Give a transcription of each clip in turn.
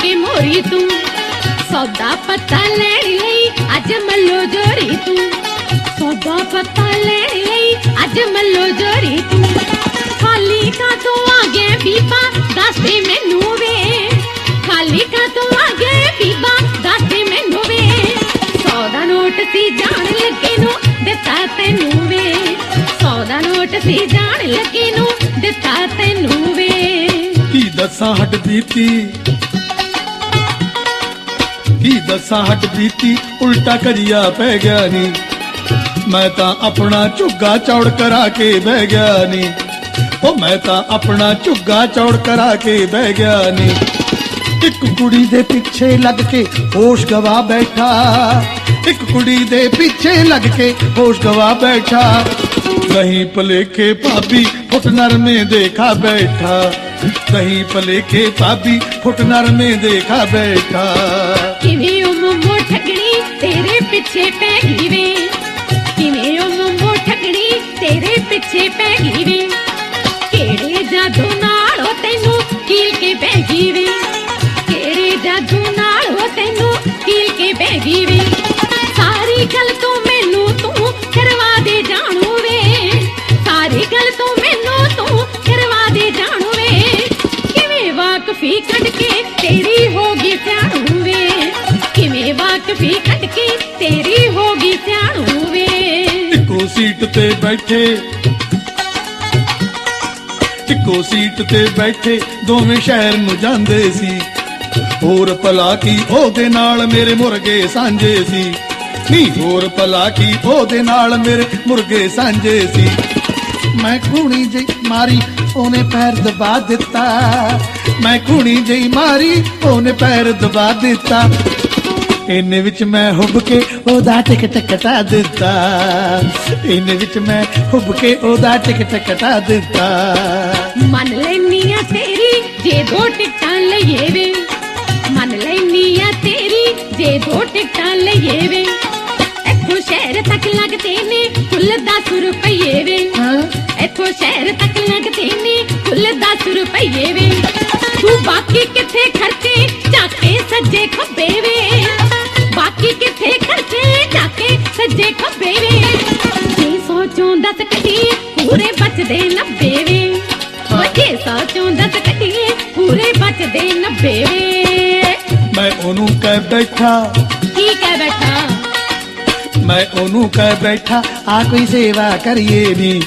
ਕੇ ਮੋਰੀ ਤੂੰ। ਸੌਦਾ ਪੱਤਾ ਲੈਣ ਲਈ ਅੱਜ ਮੱਲੋ ਜੋਰੀ ਤੂੰ। ਸੌਦਾ ਪੱਤਾ ਲੈਣ ਲਈ ਅੱਜ ਮੱਲੋ ਜੋਰੀ ਤੂੰ। ਖਾਲੀ ਕਾ ਤੋਂ ਆ ਗਿਆ ਬੀਬਾ, ਦੱਸ ਦੇ ਮੈਨੂੰ ਵੇ। ਖਾਲੀ ਕਾ ਤੋਂ ਆ ਗਿਆ ਬੀਬਾ, ਦੱਸ ਦੇ ਮੈਨੂੰ ਵੇ। ਸੌ ਨੋਟ ਸੀ ਜਾਣ ਲੱਗੇ ਨੂੰ ਦਿੱਤਾ ਤੈਨੂੰ ਵੇ। ਸੌ ਨੋਟ ਸੀ ਜਾਣ ਲੱਗੇ ਨੂੰ ਦਿੱਤਾ ਤੈਨੂੰ ਵੇ। ਕੀ ਦੱਸਾਂ ਹੱਡ ਬੀਤੀ ਕੀ ਦੱਸਾਂ ਹੱਡ ਬੀਤੀ, ਉਲਟਾ ਕਰਿਆ ਪੈ ਗਿਆ ਨੀ। ਮੈਂ ਤਾਂ ਆਪਣਾ ਝੁੱਗਾ ਚੌੜ ਕਰਾ ਕੇ ਬਹਿ ਗਿਆ ਨੀ। ਉਹ ਮੈਂ ਤਾਂ ਆਪਣਾ ਝੁੱਗਾ ਚੌੜ ਕਰਾ ਕੇ ਬਹਿ ਗਿਆ ਨੀ। ਇੱਕ ਕੁੜੀ ਦੇ ਪਿੱਛੇ ਲੱਗ ਕੇ ਹੋਸ਼ ਗਵਾ ਬੈਠਾ। ਇੱਕ ਕੁੜੀ ਦੇ ਪਿੱਛੇ ਲੱਗ ਕੇ ਹੋਸ਼ ਗਵਾ ਬੈਠਾ। ਕਹੀਂ ਭਲੇਖੇ ਭਾਬੀ ਫੁੱਟ ਨਰਮੇ ਦੇਖਾ ਬੈਠਾ। ਕਹੀਂ ਭਲੇਖੇ ਭਾਬੀ ਫੁੱਟ ਨਰਮੇ ਦੇਖਾ ਬੈਠਾ। ਕਿਵੇਂ ਉਹ ਮੁੰਮੋ ਠਗਣੀ ਤੇਰੇ ਪਿੱਛੇ ਪੈ ਗਈ ਵੇ? ਕਿਵੇਂ ਉਹ ਮੁੰਮੋ ਠਗਣੀ ਤੇਰੇ ਪਿੱਛੇ ਪੈ ਕਿਵੇਂ ਵਾਕਫੀ ਤੇਰੀ ਹੋ ਗਈ ਸਿਆਣੂ ਵੇ। ਇੱਕੋ ਸੀਟ ਤੇ ਬੈਠੇ। ਇੱਕੋ ਸੀਟ ਤੇ ਬੈਠੇ ਦੋਵੇਂ ਸ਼ਹਿਰ ਨੂੰ ਜਾਂਦੇ ਸੀ। ਹੋਰ ਭਲਾ ਕੀ ਉਹਦੇ ਨਾਲ ਮੇਰੇ ਮੁਰਗੇ ਸਾਂਝੇ ਸੀ। ਨਹੀਂ ਹੋਰ ਭਲਾ ਕੀ ਉਹਦੇ ਨਾਲ ਮੇਰੇ ਮੁਰਗੇ ਸਾਂਝੇ ਸੀ। ਮੈਂ ਕੂਣੀ ਜਿਹੀ ਮਾਰੀ, ਉਹਨੇ ਪੈਰ ਦਬਾ ਦਿੱਤਾ। ਮੈਂ ਕੂਣੀ ਜਿਹੀ ਮਾਰੀ, ਉਹਨੇ ਪੈਰ ਦਬਾ ਦਿੱਤਾ। ਇਹਨੇ ਵਿੱਚ ਮੈਂ ਹੁੱਬ ਕੇ ਉਹਦਾ ਟਿਕਟ ਕਟਾ ਦਿੱਤਾ। ਇਹਨੇ ਵਿੱਚ ਮੈਂ ਹੁੱਬ ਕੇ ਉਹਦਾ ਟਿਕਟ ਕਟਾ ਦਿੱਤਾ। ਮੰਨ ਲੈਨੀ ਆ ਤੇਰੀ, ਜੇ ਦੋ ਟਿਕਟਾਂ ਲਈਏ ਵੇ। ਮੰਨ ਲੈਨੀ ਆ ਤੇਰੀ, ਜੇ ਦੋ ਟਿਕਟਾਂ ਲਈਏ ਵੇ। ਸ਼ਹਿਰ ਤੱਕ ਲੱਗਦੇ ਨੇ ਕੁੱਲ 10 ਰੁਪਈਏ ਵੇ। ਹਾਂ। ਇੱਥੋਂ ਸ਼ਹਿਰ ਤੱਕ ਲੱਗਦੇ ਨੇ ਕੁੱਲ 10 ਰੁਪਈਏ ਵੇ। ਤੂੰ ਬਾਕੀ ਕਿੱਥੇ ਖਰਚੇ ਚਾਕੇ ਸੱਜੇ ਖੱਬੇ ਵੇ। ਬਾਕੀ ਕਿੱਥੇ ਖਰਚੇ ਚਾਕੇ ਸੱਜੇ ਖੱਬੇ ਵੇ। ਜੇ ਸੋਚੋਂ ਦਸ ਕੱਢੀਏ ਪੂਰੇ ਬਚਦੇ 90 ਵੇ। ਓ ਜੇ ਸੋਚੋਂ ਦਸ ਕੱਢੀਏ ਪੂਰੇ ਬਚਦੇ 90 ਵੇ। ਮੈਂ ਉਹਨੂੰ ਕਹਿ ਬੈਠਾ। ਕੀ ਕਹਿ ਬੈਠਾ? ਮੈਂ ਉਹਨੂੰ ਕਹਿ ਬੈਠਾ, ਆ ਕੋਈ ਸੇਵਾ ਕਰੀਏ ਨੀ।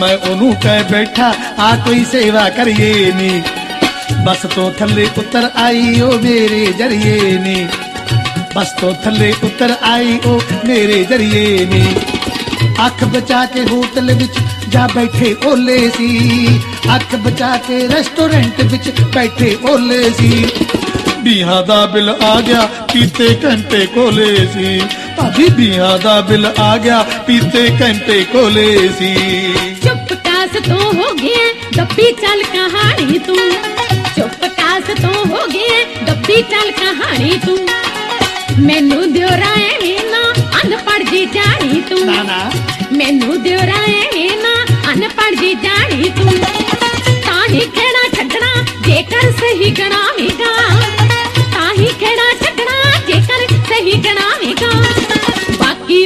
ਮੈਂ ਉਹਨੂੰ ਕਹਿ ਬੈਠਾ, ਆ ਕੋਈ ਸੇਵਾ ਕਰੀਏ ਨੀ। ਬਸ ਤੋਂ ਥੱਲੇ ਉਤਰ ਆਈ ਉਹ ਮੇਰੇ ਜਰੀਏ ਨੀ। ਬਸ ਤੋਂ ਥੱਲੇ ਉਤਰ ਆਈ ਉਹ ਮੇਰੇ ਜਰੀਏ ਨੀ। ਅੱਖ ਬਚਾ ਕੇ ਹੋਟਲ ਵਿੱਚ ਜਾ ਬੈਠੇ ਓਲੇ ਸੀ। ਅੱਖ ਬਚਾ ਕੇ ਰੈਸਟੋਰੈਂਟ ਵਿੱਚ ਬੈਠੇ ਓਲੇ ਸੀ। ਬੀਹਾਂ ਦਾ ਬਿੱਲ ਆ ਗਿਆ ਪੀਤੇ ਘੰਟੇ ਕੋਲੇ ਸੀ। ਭਾਬੀ ਬੀਹਾਂ ਦਾ ਬਿੱਲ ਆ ਗਿਆ ਪੀਤੇ ਘੰਟੇ ਕੋਲੇ ਸੀ। ਚੁੱਪ ਕਾਸ ਤੋਂ ਹੋ ਗਿਆ ਦੱਬੀ ਚੱਲ ਕਹਾਣੀ ਤੂੰ। ਚੁੱਪ ਕਾਸ ਤੋਂ ਹੋ ਗਿਆ ਦੱਬੀ ਚੱਲ ਕਹਾਣੀ ਤੂੰ। ਮੈਨੂੰ ਦਿਉਰਾ ਐਵੇਂ ਨਾ ਅਨਪੜ੍ਹ ਜੀ ਜਾਣੀ ਤੂੰ। ਨਾ ਨਾ। ਮੈਨੂੰ ਦਿਉਰਾ ਐਵੇਂ ਨਾ ਅਨਪੜ੍ਹ ਜੀ ਜਾਣੀ ਤੂੰ। ਤਾਂ ਹੀ ਖੇੜਾ ਛੱਡਣਾ ਜੇਕਰ ਸਹੀ ਗਣਾਵੇਂਗਾ।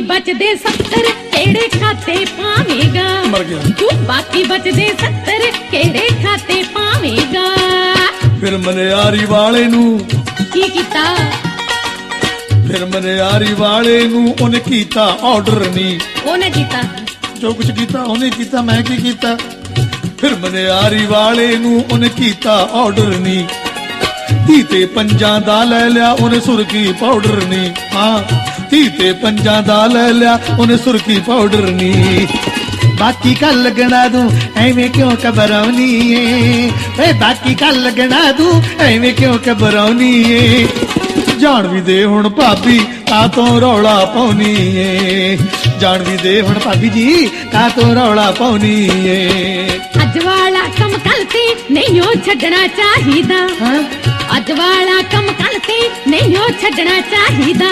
ਬਚਦੇ 70 ਕਿਹੜੇ ਖਾਤੇ ਪਾਵੇਂਗਾ? ਮਰ ਗਿਆ। ਤੂੰ ਬਾਕੀ ਬਚਦੇ 70 ਕਿਹੜੇ ਖਾਤੇ ਪਾਵੇਂਗਾ? ਫਿਰ ਮਨਿਆਰੀ ਵਾਲੇ ਨੂੰ ਕੀ ਕੀਤਾ? ਫਿਰ ਮਨਿਆਰੀ ਵਾਲੇ ਨੂੰ ਉਹਨੇ ਕੀਤਾ ਆਰਡਰ ਨਹੀਂ। ਉਹਨੇ ਕੀਤਾ। ਜੋ ਕੁਝ ਕੀਤਾ ਉਹਨੇ ਕੀਤਾ ਮੈਂ ਕੀ ਕੀਤਾ? ਫਿਰ ਮਨਿਆਰੀ ਵਾਲੇ ਨੂੰ ਉਹਨੇ ਕੀਤਾ ਆਰਡਰ ਨਹੀਂ। ਧੀ ਤੇ ਪੰਜਾਂ ਦਾ ਲੈ ਲਿਆ ਉਹਨੇ ਸੁਰਖੀ ਪਾਊਡਰ ਨਹੀਂ ਹਾਂ ਧੀ ਤੇ ਪੰਜਾਂ ਦਾ ਲੈ ਲਿਆ ਉਹਨੇ ਸੁਰਖੀ ਪਾਊਡਰ ਨਹੀਂ ਬਾਕੀ ਕੱਲ ਲੱਗਣਾ ਦੂੰ ਐਵੇਂ ਕਿਉਂ ਘਬਰਾਉਣੀ ਏ? ਏ ਬਾਕੀ ਕੱਲ ਲੱਗਣਾ ਦੂੰ ਐਵੇਂ ਕਿਉਂ ਘਬਰਾਉਣੀ ਏ? ਜਾਣ ਵੀ ਦੇ ਹੁਣ ਭਾਬੀ ਕਾ ਤੋਂ ਰੌਲਾ ਪਾਉਣੀ ਏ। ਜਾਣ ਵੀ ਦੇ ਹੁਣ ਭਾਬੀ ਜੀ ਕਾ ਤੋਂ ਰੌਲਾ ਪਾਉਣੀ ਏ। ਅੱਜ ਵਾਲਾ ਕੰਮ ਕੱਲ ਤੇ ਨਹੀਂ ਉਹ ਛੱਡਣਾ ਚਾਹੀਦਾ। ਹਾਂ? ਅੱਜ ਵਾਲਾ ਕੰਮ ਕੱਲ ਤੇ ਨਹੀਂ ਉਹ ਛੱਡਣਾ ਚਾਹੀਦਾ।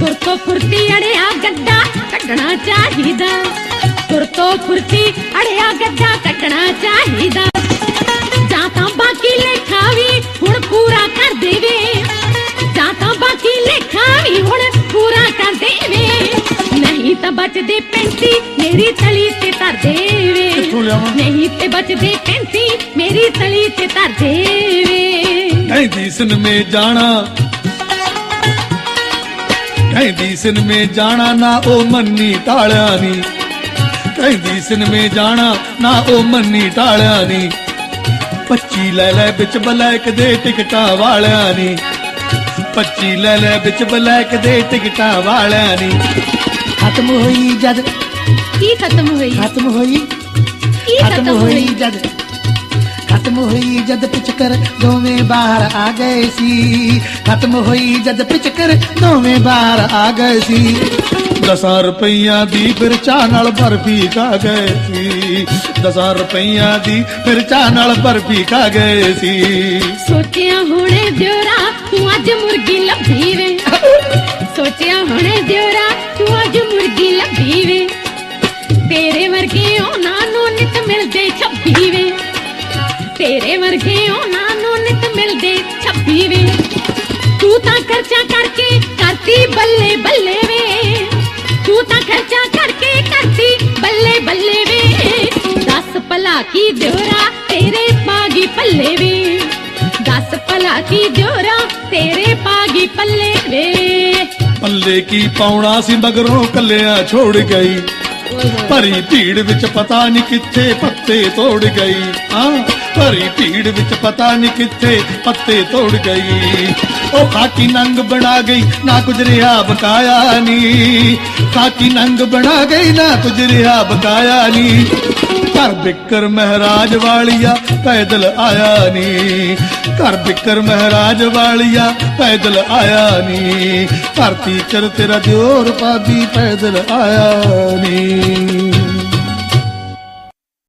ਤੁਰ ਤੋਂ ਫੁਰਤੀ ਅੜਿਆ ਗੱਡਾ ਕੱਢਣਾ ਚਾਹੀਦਾ। ਤੁਰ ਤੋਂ ਫੁਰਤੀ ਅੜਿਆ ਗੱਡਾ ਕੱਢਣਾ ਚਾਹੀਦਾ। ਜਾਂ ਤਾਂ ਬਾਕੀ ਲੇਖਾ ਵੀ ਹੁਣ ਪੂਰਾ ਕਰ ਦੇਵੇ। ਜਾਂ ਤਾਂ ਬਾਕੀ ਲੇਖਾ ਵੀ ਹੁਣ ਪੂਰਾ ਕਰ ਦੇਵੇ। ਨਹੀਂ ਤਾਂ ਬਚਦੇ ਪੈਂਤੀ ਮੇਰੀ ਤਲੀ ਤੇ ਧਰ ਦੇਵੇ? ਨਹੀਂ ਤੇ ਬਚਦੇ ਪੈਂਤੀ ਮੇਰੀ ਤਲੀ ਤੇ ਧਰ ਦੇਵੇ। ਕਹਿੰਦੀ ਸਿਨਮੇ ਜਾਣਾ। ਕਹਿੰਦੀ ਸਿਨਮੇ ਜਾਣਾ ਨਾ ਉਹ ਮੰਨੀ ਟਾਲਿਆ ਨੀ ਕਹਿੰਦੀ ਸਿਨਮੇ ਜਾਣਾ ਨਾ ਉਹ ਮੰਨੀ ਟਾਲਿਆ ਨੀ 25 ਲੈ ਲੈ ਵਿੱਚ ਬਲੈਕ ਦੇ ਟਿਕਟਾਂ ਵਾਲਿਆਂ ਨੀ 25 ਲੈ ਲੈ ਵਿੱਚ ਬਲੈਕ ਦੇ ਟਿਕਟਾਂ ਵਾਲਿਆਂ ਨੀ ਖਤਮ ਹੋਈ ਜਦ। ਕੀ ਖਤਮ ਹੋਈ? ਖਤਮ ਹੋਈ। ਕੀ ਖਤਮ ਹੋਈ? ਜਦ। ਖਤਮ ਹੋਈ ਜਦ ਪਿਚਕਰ ਦੋਵੇਂ ਬਾਹਰ ਆ ਗਏ ਸੀ। ਖਤਮ ਹੋਈ ਜਦ ਪਿਚਕਰ ਦੋਵੇਂ ਬਾਹਰ ਆ ਗਏ ਸੀ। ਦਸਾਂ ਰੁਪਈਆਂ ਦੀ ਫਿਰ ਚਾਹ ਨਾਲ ਬਰਫੀ ਖਾ ਗਏ ਸੀ। ਦਸਾਂ ਰੁਪਈਆਂ ਦੀ ਫਿਰ ਚਾਹ ਨਾਲ ਬਰਫੀ ਖਾ ਗਏ ਸੀ। ਸੋਚਿਆ ਹੁਣੇ ਦਿਉਰਾ ਤੂੰ ਅੱਜ ਮੁਰਗੀ ਲੱਭੀ ਵੇ। ਸੋਚਿਆ ਹੁਣੇ ਦਿਉਰਾ ਤੂੰ ਅੱਜ ਮੁਰਗੀ ਲੱਭੀ ਵੇ। ਤੇਰੇ ਵਰਗੇ ਉਹਨਾਂ ਨੂੰ ਨਿਤ ਮਿਲਦੇ ਛੱਬੀ ਵੇ। ਤੇਰੇ ਵਰਗੇ ਉਹਨਾਂ ਨੂੰ ਨਿਤ ਮਿਲਦੇ ਛੱਬੀ ਵੇ। ਤੂੰ ਤਾਂ ਖਰਚਾ ਕਰਕੇ ਕਰਤੀ ਬੱਲੇ ਬੱਲੇ ਵੇ। ਤੂੰ ਤਾਂ ਖਰਚਾ ਕਰਕੇ ਕਰਤੀ ਬੱਲੇ ਬੱਲੇ ਵੇ। ਦੱਸ ਭਲਾ ਕੀ ਦਿਉਰਾ ਤੇਰੇ ਪਾਗੀ ਪੱਲੇ ਵੇ। ਦੱਸ ਭਲਾ ਕੀ ਦਿਉਰਾ ਤੇਰੇ ਪਾਗੀ ਪੱਲੇ ਵੇ। ਪੱਲੇ ਕੀ ਪਾਉਣਾ ਸੀ ਮਗਰੋਂ ਕੱਲਿਆਂ ਛੋੜ ਗਈ। ਭਰੀ ਭੀੜ ਵਿੱਚ ਪਤਾ ਨਹੀਂ ਕਿੱਥੇ ਪੱਤੇ ਤੋੜ ਗਈ। ਹਾਂ ਭਰੀ ਭੀੜ ਵਿੱਚ ਪਤਾ ਨਹੀਂ ਕਿੱਥੇ ਪੱਤੇ ਤੋੜ ਗਈ। ਉਹ ਖਾਕੀ ਨੰਗ ਬਣਾ ਗਈ, ਨਾ ਕੁਝ ਰਿਹਾ, ਬਕਾਇਆ ਨੀ। ਖਾਕੀ ਨੰਗ ਬਣਾ ਗਈ, ਨਾ ਕੁਝ ਰਿਹਾ, ਬਕਾਇਆ ਨੀ। ਘਰ ਬਿਕਰ ਮਹਾਰਾਜ ਵਾਲੀਆ, ਪੈਦਲ ਆਇਆ ਨੀ। ਘਰ ਬਿਕਰ ਮਹਾਰਾਜ ਵਾਲੀਆ, ਪੈਦਲ ਆਇਆ ਨੀ। ਧਰਤੀ ਚਰ ਤੇਰਾ ਦਿਓਰ ਪਾਦੀ ਪੈਦਲ ਆਇਆ ਨੀ।